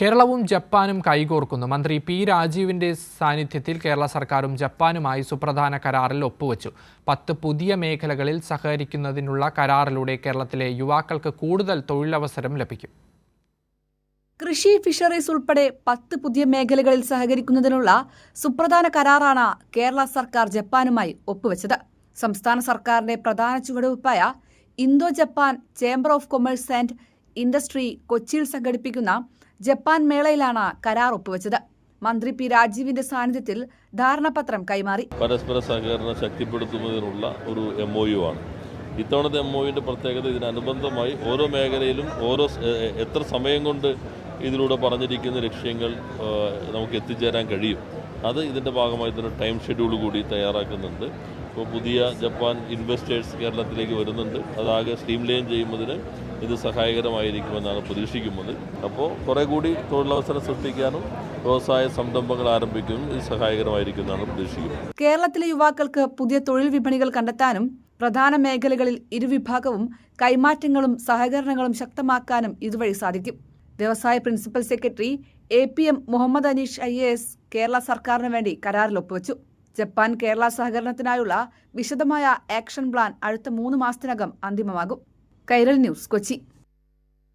കേരളവും ജപ്പാനും കൈകോർക്കുന്നു. മന്ത്രി പി രാജീവിന്റെ സാന്നിധ്യത്തിൽ കേരള സർക്കാരും ജപ്പാനുമായി സുപ്രധാന കരാറിൽ ഒപ്പുവച്ചു. പത്ത് പുതിയ മേഖലകളിൽ സഹകരിക്കുന്നതിനുള്ള കരാറിലൂടെ കേരളത്തിലെ യുവാക്കൾക്ക് കൂടുതൽ തൊഴിലവസരം ലഭിക്കും. കൃഷി ഫിഷറീസ് ഉൾപ്പെടെ പത്ത് പുതിയ മേഖലകളിൽ സഹകരിക്കുന്നതിനുള്ള സുപ്രധാന കരാറാണ് കേരള സർക്കാർ ജപ്പാനുമായി ഒപ്പുവെച്ചത്. സംസ്ഥാന സർക്കാരിന്റെ പ്രധാന ചുവടുവയ്പായ Indo Japan chamber of commerce and industry കൊച്ചിയിൽ സംഘടിപ്പിക്കുന്ന ജപ്പാൻ മേളയിലാണ് കരാർ ഒപ്പുവെച്ചത്. മന്ത്രി പി രാജീവിന്റെ സാന്നിധ്യത്തിൽ ധാരണാപത്രം കൈമാറി. പരസ്പര സഹകരണം ശക്തിപ്പെടുത്തുന്നതിനുള്ള ഒരു എം ഒ യു ആണ്. ഇത്തവണത്തെ എം ഒ പ്രത്യേകത ഇതിനനുബന്ധമായി ഓരോ മേഖലയിലും ഓരോ എത്ര സമയം കൊണ്ട് ഇതിലൂടെ പറഞ്ഞിരിക്കുന്ന ലക്ഷ്യങ്ങൾ നമുക്ക് എത്തിച്ചേരാൻ കഴിയും. അത് ഇതിന്റെ ഭാഗമായി തന്നെ ടൈം ഷെഡ്യൂൾ കൂടി തയ്യാറാക്കുന്നുണ്ട്. ഇപ്പോൾ പുതിയ ജപ്പാൻ ഇൻവെസ്റ്റേഴ്സ് കേരളത്തിലേക്ക് വരുന്നുണ്ട്. അതാകെ സ്ട്രീം ലൈൻ ചെയ്യുന്നതിന് ഇത് സഹായകരമായിരിക്കുമെന്നാണ് പ്രതീക്ഷിക്കുന്നത്. അപ്പോൾ കുറേ കൂടി തൊഴിലവസരം സൃഷ്ടിക്കാനും വ്യവസായ സംരംഭങ്ങൾ ആരംഭിക്കാനും ഇത് സഹായകരമായിരിക്കുമെന്നാണ് പ്രതീക്ഷിക്കുന്നത്. കേരളത്തിലെ യുവാക്കൾക്ക് പുതിയ തൊഴിൽ വിപണികൾ കണ്ടെത്താനും പ്രധാന മേഖലകളിൽ ഇരുവിഭാഗവും കൈമാറ്റങ്ങളും സഹകരണങ്ങളും ശക്തമാക്കാനും ഇതുവഴി സാധിക്കും. വ്യവസായ principal secretary A P M Muhammad Anish I A S Kerala സർക്കാരിന് വേണ്ടി കരാറിൽ ഒപ്പുവച്ചു. ജപ്പാൻ കേരള സഹകരണത്തിനായുള്ള വിശദമായ ആക്ഷൻ പ്ലാൻ അടുത്ത മൂന്ന് മാസത്തിനകം അന്തിമമാകും. കൈരൾ ന്യൂസ് കൊച്ചി.